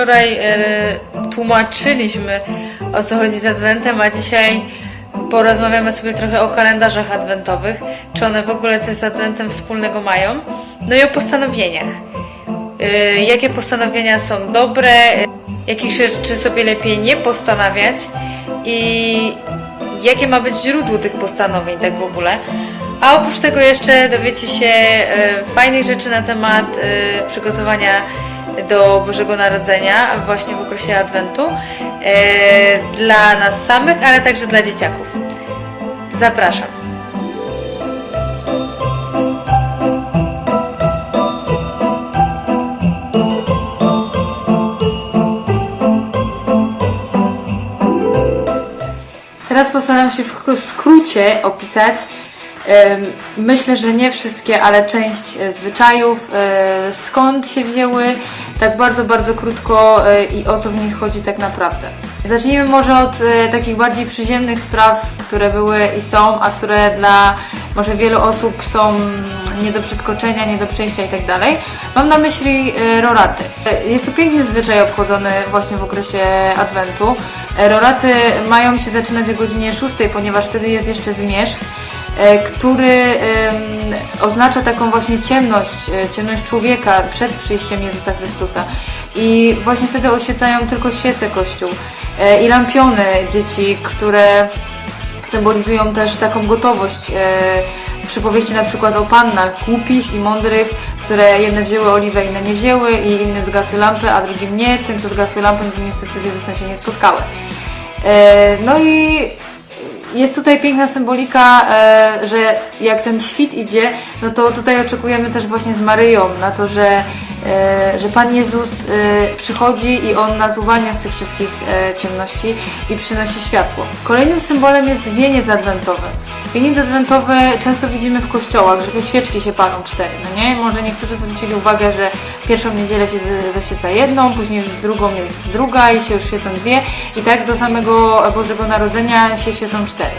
wczoraj e, tłumaczyliśmy o co chodzi z Adwentem, a dzisiaj porozmawiamy sobie trochę o kalendarzach adwentowych, czy one w ogóle coś z Adwentem wspólnego mają, no i o postanowieniach. E, jakie postanowienia są dobre, jakich rzeczy sobie lepiej nie postanawiać i jakie ma być źródło tych postanowień tak w ogóle. A oprócz tego jeszcze dowiecie się e, fajnych rzeczy na temat przygotowania do Bożego Narodzenia właśnie w okresie Adwentu e, dla nas samych, ale także dla dzieciaków. Zapraszam. Teraz postaram się w skrócie opisać. Myślę, że nie wszystkie, ale część e, zwyczajów, e, skąd się wzięły, tak bardzo, bardzo krótko e, i o co w nich chodzi tak naprawdę. Zacznijmy może od takich bardziej przyziemnych spraw, które były i są, a które dla może wielu osób są nie do przeskoczenia, nie do przejścia i tak. Mam na myśli roraty. Jest to piękny zwyczaj obchodzony właśnie w okresie Adwentu. Roraty mają się zaczynać o godzinie 6, ponieważ wtedy jest jeszcze zmierzch, który em, oznacza taką właśnie ciemność, e, ciemność człowieka przed przyjściem Jezusa Chrystusa. I właśnie wtedy oświecają tylko świece Kościół e, i lampiony dzieci, które symbolizują też taką gotowość. E, w przypowieści na przykład o pannach głupich i mądrych, które jedne wzięły oliwę, inne nie wzięły i innym zgasły lampy, a drugim nie. Tym, co zgasły lampy, to niestety z Jezusem się nie spotkały. E, no i jest tutaj piękna symbolika, e, że jak ten świt idzie, no to tutaj oczekujemy też właśnie z Maryją na to, że, że Pan Jezus e, przychodzi i On nas uwalnia z tych wszystkich e, ciemności i przynosi światło. Kolejnym symbolem jest wieniec adwentowy. Wieniec adwentowy często widzimy w kościołach, że te świeczki się palą cztery, no nie? Może niektórzy zwrócili uwagę, że pierwszą niedzielę się zaświeca jedną, później drugą jest druga i się już świecą dwie i tak do samego Bożego Narodzenia się świecą cztery.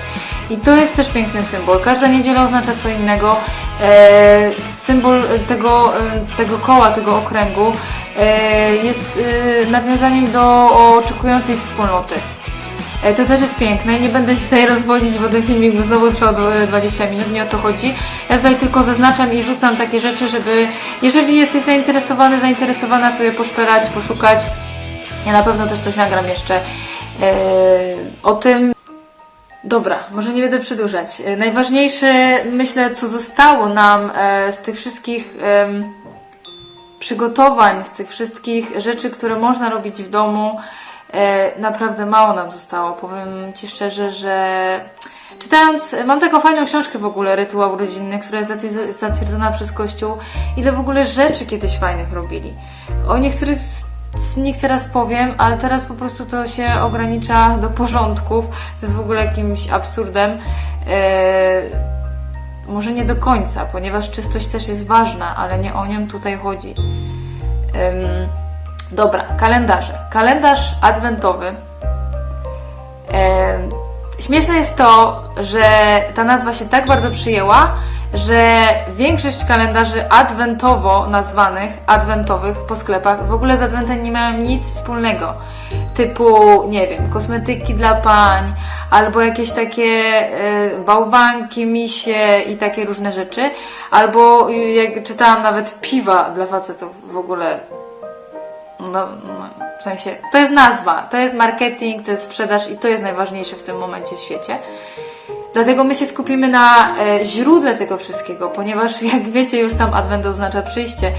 I to jest też piękny symbol. Każda niedziela oznacza co innego. E, symbol tego, e, tego koła, tego okręgu e, jest nawiązaniem do oczekującej wspólnoty. To też jest piękne. Nie będę się tutaj rozwodzić, bo ten filmik by znowu trwał dwa- 20 minut, nie o to chodzi. Ja tutaj tylko zaznaczam i rzucam takie rzeczy, żeby jeżeli jesteś zainteresowany, zainteresowana sobie poszperać, poszukać. Ja na pewno też coś nagram jeszcze o tym. Dobra, może nie będę przedłużać. E, Najważniejsze, myślę, co zostało nam e, z tych wszystkich przygotowań, z tych wszystkich rzeczy, które można robić w domu, e, naprawdę mało nam zostało. Powiem Ci szczerze, że czytając, mam taką fajną książkę w ogóle, Rytuał Rodzinny, która jest zatwierdz- zatwierdzona przez Kościół, ile w ogóle rzeczy kiedyś fajnych robili. O niektórych nich teraz powiem, ale teraz po prostu to się ogranicza do porządków, co jest w ogóle jakimś absurdem. E, może nie do końca, ponieważ czystość też jest ważna, ale nie o nią tutaj chodzi. Dobra, kalendarze. Kalendarz adwentowy. Śmieszne jest to, że ta nazwa się tak bardzo przyjęła, że większość kalendarzy adwentowo nazwanych, adwentowych po sklepach w ogóle z adwentem nie mają nic wspólnego. Typu, nie wiem, kosmetyki dla pań, albo jakieś takie e, bałwanki, misie i takie różne rzeczy, albo y, jak czytałam nawet piwa dla facetów w ogóle no, no, w sensie, to jest nazwa, to jest marketing, to jest sprzedaż i to jest najważniejsze w tym momencie w świecie. Dlatego my się skupimy na e, źródle tego wszystkiego, ponieważ jak wiecie, już sam adwent oznacza przyjście,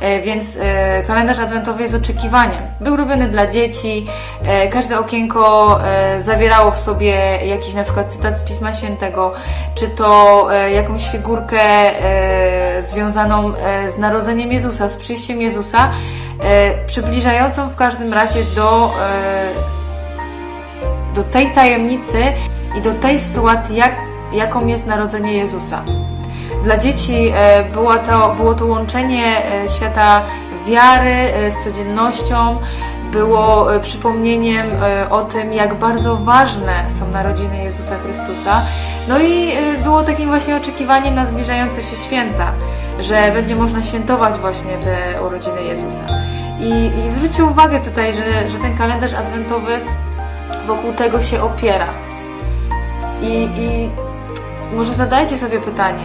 e, więc e, kalendarz adwentowy jest oczekiwaniem. Był robiony dla dzieci, e, każde okienko e, zawierało w sobie jakiś na przykład cytat z Pisma Świętego, czy to e, jakąś figurkę e, związaną e, z narodzeniem Jezusa, z przyjściem Jezusa, e, przybliżającą w każdym razie do, e, do tej tajemnicy i do tej sytuacji, jak, jaką jest narodzenie Jezusa. Dla dzieci e, to, było to łączenie e, świata wiary e, z codziennością, było przypomnieniem o tym, jak bardzo ważne są narodziny Jezusa Chrystusa. No i było takim właśnie oczekiwaniem na zbliżające się święta, że będzie można świętować właśnie te urodziny Jezusa. I, i zwróćcie uwagę tutaj, że, że ten kalendarz adwentowy wokół tego się opiera. I, I może zadajcie sobie pytanie,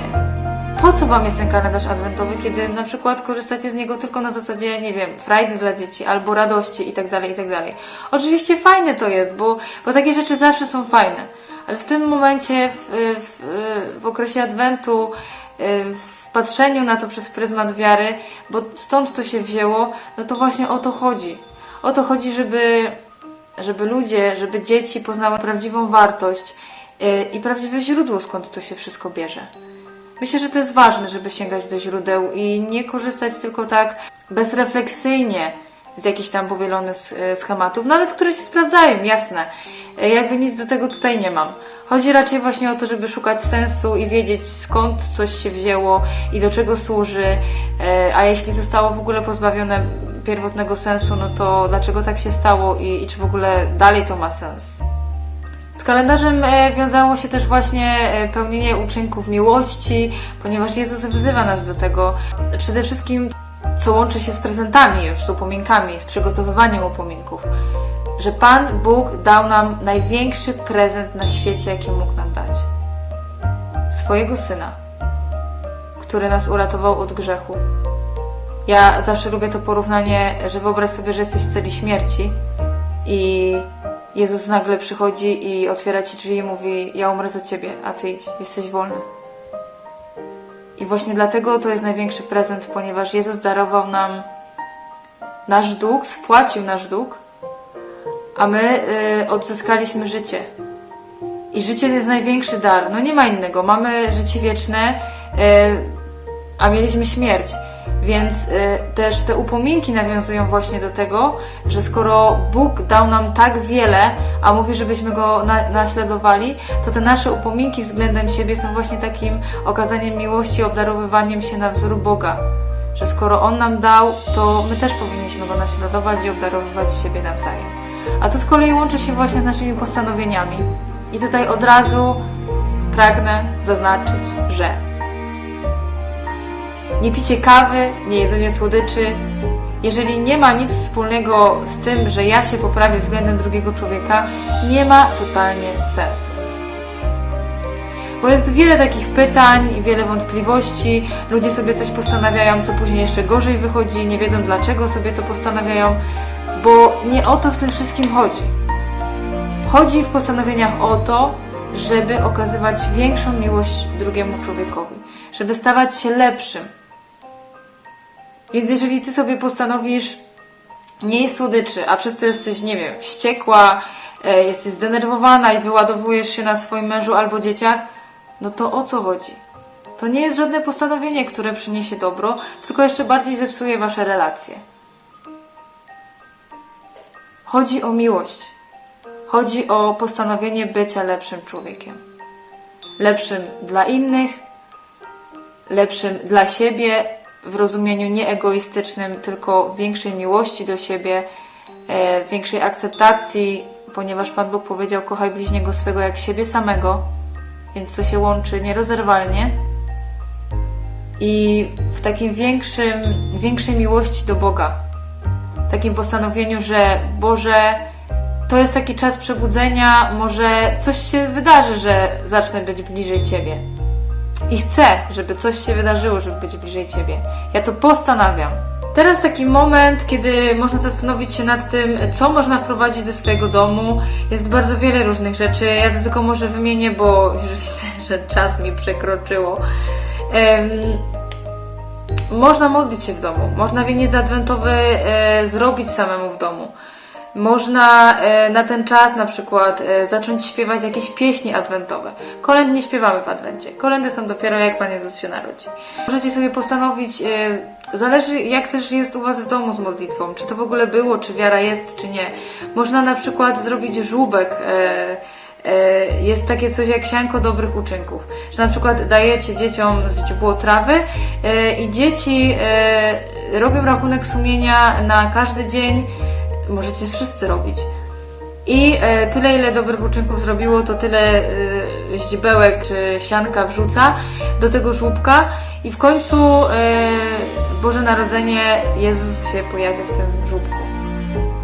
po co Wam jest ten kalendarz adwentowy, kiedy na przykład korzystacie z niego tylko na zasadzie, nie wiem, frajdy dla dzieci albo radości itd., itd. Oczywiście fajne to jest, bo, bo takie rzeczy zawsze są fajne, ale w tym momencie, w, w, w okresie adwentu, w patrzeniu na to przez pryzmat wiary, bo stąd to się wzięło, no to właśnie o to chodzi. O to chodzi, żeby, żeby ludzie, żeby dzieci poznały prawdziwą wartość i prawdziwe źródło, skąd to się wszystko bierze. Myślę, że to jest ważne, żeby sięgać do źródeł i nie korzystać tylko tak bezrefleksyjnie z jakichś tam powielonych sch- schematów, nawet które się sprawdzają, jasne. E, Jakby nic do tego tutaj nie mam. Chodzi raczej właśnie o to, żeby szukać sensu i wiedzieć skąd coś się wzięło i do czego służy, a jeśli zostało w ogóle pozbawione pierwotnego sensu, no to dlaczego tak się stało i, i czy w ogóle dalej to ma sens. Z kalendarzem e, wiązało się też właśnie e, pełnienie uczynków miłości, ponieważ Jezus wzywa nas do tego. Przede wszystkim, co łączy się z prezentami już, z upominkami, z przygotowywaniem upominków. Że Pan Bóg dał nam największy prezent na świecie, jaki mógł nam dać. Swojego Syna, który nas uratował od grzechu. Ja zawsze lubię to porównanie, że wyobraź sobie, że jesteś w celi śmierci i Jezus nagle przychodzi i otwiera ci drzwi i mówi: Ja umrę za ciebie, a ty idź, jesteś wolny. I właśnie dlatego to jest największy prezent, ponieważ Jezus darował nam nasz dług, spłacił nasz dług, a my y, odzyskaliśmy życie. I życie to jest największy dar. No nie ma innego. Mamy życie wieczne, y, a mieliśmy śmierć. Więc y, też te upominki nawiązują właśnie do tego, że skoro Bóg dał nam tak wiele, a mówi, żebyśmy go na, naśladowali, to te nasze upominki względem siebie są właśnie takim okazaniem miłości, obdarowywaniem się na wzór Boga. Że skoro On nam dał, to my też powinniśmy go naśladować i obdarowywać siebie nawzajem. A to z kolei łączy się właśnie z naszymi postanowieniami. I tutaj od razu pragnę zaznaczyć, że nie picie kawy, nie jedzenie słodyczy, jeżeli nie ma nic wspólnego z tym, że ja się poprawię względem drugiego człowieka, nie ma totalnie sensu. Bo jest wiele takich pytań i wiele wątpliwości. Ludzie sobie coś postanawiają, co później jeszcze gorzej wychodzi, nie wiedzą dlaczego sobie to postanawiają, bo nie o to w tym wszystkim chodzi. Chodzi w postanowieniach o to, żeby okazywać większą miłość drugiemu człowiekowi, żeby stawać się lepszym, więc jeżeli ty sobie postanowisz nie jeść słodyczy, a przez to jesteś, nie wiem, wściekła, e, jesteś zdenerwowana i wyładowujesz się na swoim mężu albo dzieciach, no to o co chodzi? To nie jest żadne postanowienie, które przyniesie dobro, tylko jeszcze bardziej zepsuje wasze relacje. Chodzi o miłość. Chodzi o postanowienie bycia lepszym człowiekiem. Lepszym dla innych, lepszym dla siebie, w rozumieniu nie egoistycznym, tylko większej miłości do siebie, e, większej akceptacji, ponieważ Pan Bóg powiedział: Kochaj bliźniego swego jak siebie samego, więc to się łączy nierozerwalnie. I w takim większym, większej miłości do Boga, takim postanowieniu, że Boże, to jest taki czas przebudzenia, może coś się wydarzy, że zacznę być bliżej Ciebie. I chcę, żeby coś się wydarzyło, żeby być bliżej Ciebie. Ja to postanawiam. Teraz taki moment, kiedy można zastanowić się nad tym, co można wprowadzić do swojego domu. Jest bardzo wiele różnych rzeczy. Ja to tylko może wymienię, bo już widzę, że czas mi przekroczyło. Em, można modlić się w domu. Można wieniec adwentowy e, zrobić samemu w domu. Można e, na ten czas na przykład e, zacząć śpiewać jakieś pieśni adwentowe. Kolęd nie śpiewamy w adwencie. Kolędy są dopiero jak Pan Jezus się narodzi. Możecie sobie postanowić, e, zależy jak też jest u Was w domu z modlitwą. Czy to w ogóle było, czy wiara jest, czy nie. Można na przykład zrobić żłóbek. Jest takie coś jak sianko dobrych uczynków, że na przykład dajecie dzieciom z źdźbło trawy i dzieci robią rachunek sumienia na każdy dzień, możecie wszyscy robić. I e, tyle, ile dobrych uczynków zrobiło, to tyle e, ździbełek czy sianka wrzuca do tego żłóbka i w końcu e, Boże Narodzenie Jezus się pojawia w tym żubku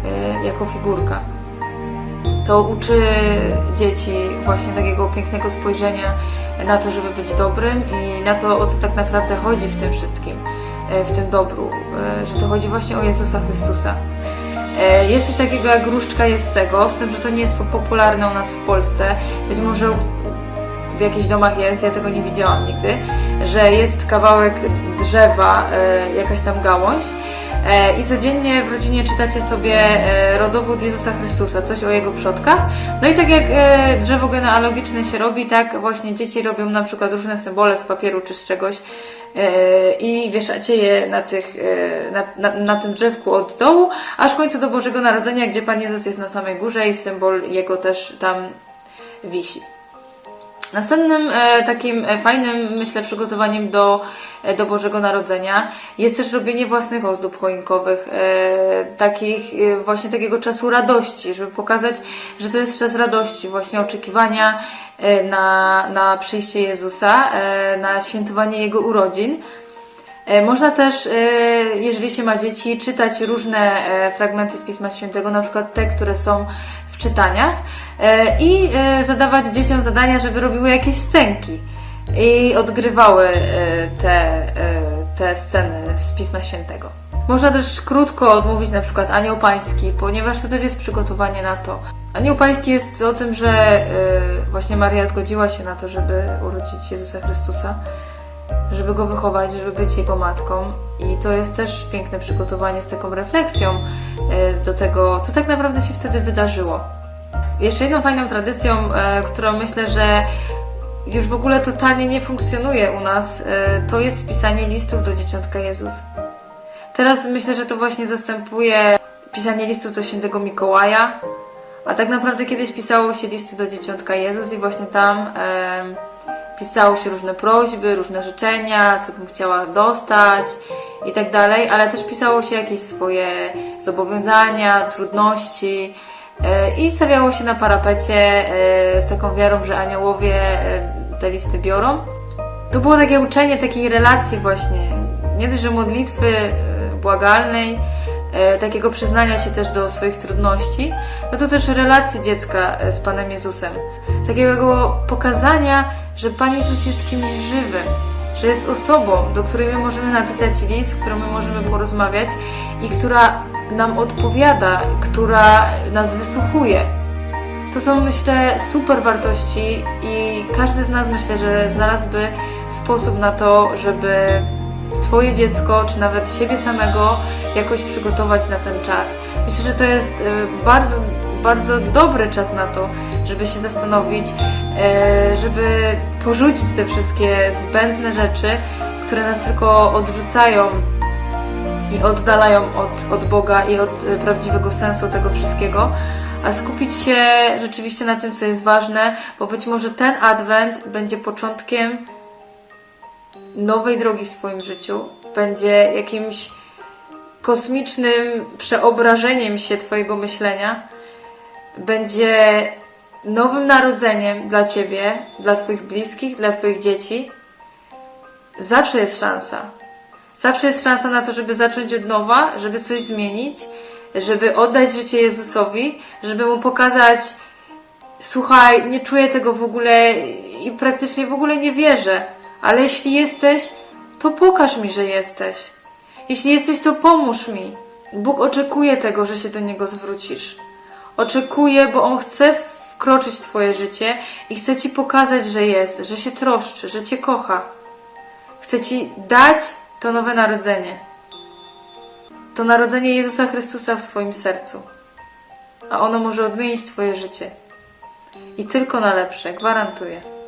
e, jako figurka. To uczy dzieci właśnie takiego pięknego spojrzenia na to, żeby być dobrym i na to, o co tak naprawdę chodzi w tym wszystkim, w tym dobru, że to chodzi właśnie o Jezusa Chrystusa. E, Jest coś takiego jak różdżka Jessego, z tym, że to nie jest popularne u nas w Polsce. Być może w jakichś domach jest, ja tego nie widziałam nigdy, że jest kawałek drzewa, e, jakaś tam gałąź e, i codziennie w rodzinie czytacie sobie rodowód Jezusa Chrystusa, coś o jego przodkach. No i tak jak drzewo genealogiczne się robi, tak właśnie dzieci robią na przykład różne symbole z papieru czy z czegoś i wieszacie je na, tych, e, na, na, na tym drzewku od dołu, aż w końcu do Bożego Narodzenia, gdzie Pan Jezus jest na samej górze i symbol jego też tam wisi. Następnym e, takim e, fajnym, myślę, przygotowaniem do, e, do Bożego Narodzenia jest też robienie własnych ozdób choinkowych, e, takich e, właśnie takiego czasu radości, żeby pokazać, że to jest czas radości, właśnie oczekiwania e, na, na przyjście Jezusa, e, na świętowanie Jego urodzin. E, Można też, e, jeżeli się ma dzieci, czytać różne e, fragmenty z Pisma Świętego, na przykład te, które są w czytaniach e, i e, zadawać dzieciom zadania, żeby robiły jakieś scenki i odgrywały e, te, e, te sceny z Pisma Świętego. Można też krótko odmówić na przykład Anioł Pański, ponieważ to też jest przygotowanie na to. Anioł Pański jest o tym, że e, właśnie Maria zgodziła się na to, żeby urodzić Jezusa Chrystusa żeby go wychować, żeby być jego matką. I to jest też piękne przygotowanie z taką refleksją e, do tego, co tak naprawdę się wtedy wydarzyło. Jeszcze jedną fajną tradycją, e, którą myślę, że już w ogóle totalnie nie funkcjonuje u nas, e, to jest pisanie listów do dzieciątka Jezus. Teraz myślę, że to właśnie zastępuje pisanie listów do świętego Mikołaja, a tak naprawdę kiedyś pisało się listy do dzieciątka Jezus i właśnie tam em, pisało się różne prośby, różne życzenia, co bym chciała dostać i tak dalej, ale też pisało się jakieś swoje zobowiązania, trudności e, i stawiało się na parapecie e, z taką wiarą, że aniołowie e, te listy biorą. To było takie uczenie takiej relacji właśnie, nie dość, że modlitwy e, błagalnej, e, takiego przyznania się też do swoich trudności, no to też relacji dziecka e, z Panem Jezusem. Takiego pokazania, że Pan Jezus jest kimś żywym, że jest osobą, do której my możemy napisać list, z którą my możemy porozmawiać i która nam odpowiada, która nas wysłuchuje. To są, myślę, super wartości i każdy z nas, myślę, że znalazłby sposób na to, żeby swoje dziecko, czy nawet siebie samego jakoś przygotować na ten czas. Myślę, że to jest e, bardzo, bardzo dobry czas na to, żeby się zastanowić, e, żeby porzucić te wszystkie zbędne rzeczy, które nas tylko odrzucają i oddalają od, od Boga i od e, prawdziwego sensu tego wszystkiego, a skupić się rzeczywiście na tym, co jest ważne, bo być może ten adwent będzie początkiem nowej drogi w Twoim życiu, będzie jakimś kosmicznym przeobrażeniem się Twojego myślenia, będzie nowym narodzeniem dla Ciebie, dla Twoich bliskich, dla Twoich dzieci. Zawsze jest szansa. Zawsze jest szansa na to, żeby zacząć od nowa, żeby coś zmienić, żeby oddać życie Jezusowi, żeby mu pokazać: Słuchaj, nie czuję tego w ogóle i praktycznie w ogóle nie wierzę, ale jeśli jesteś, to pokaż mi, że jesteś. Jeśli jesteś, to pomóż mi. Bóg oczekuje tego, że się do niego zwrócisz. Oczekuje, bo on chce wkroczyć w Twoje życie i chce Ci pokazać, że jest, że się troszczy, że Cię kocha. Chce Ci dać to nowe narodzenie. To narodzenie Jezusa Chrystusa w Twoim sercu. A ono może odmienić Twoje życie. I tylko na lepsze, gwarantuję.